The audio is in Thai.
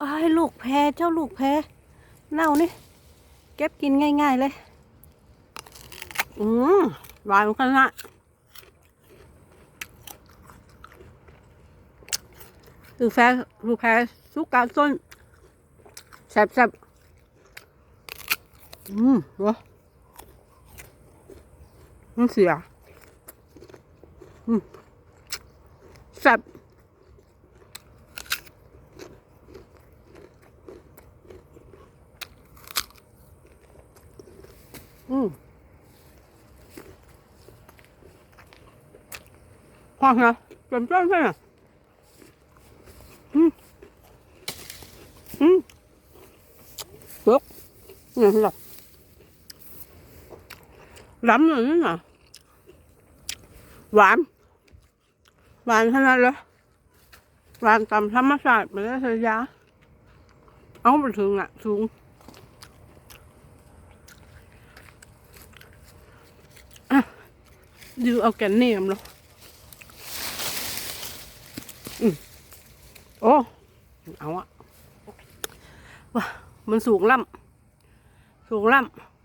ไอ้ลูกแพเจ้าลูกแพเน่านี่ เก็บกินง่าย ๆ เลย อืมหวานขนาดลูกแพลูกแพสุกกาส้นแซ่บแซบอืมวะมันเสียอืมแซ่บ อืมนะเต็มต้นใช่ไหมอืมอืมยกนี่หรอล้ำเลยนี่นะหวาน หวานขนาดเลยหวานตามธรรมชาติไม่ได้ใช้ยาเอาไปถึงอะสูง ดูเอาแกนเนียมเหรออืมโอ้ เอาอะว้ามันสูงล่ำสูงล่ำ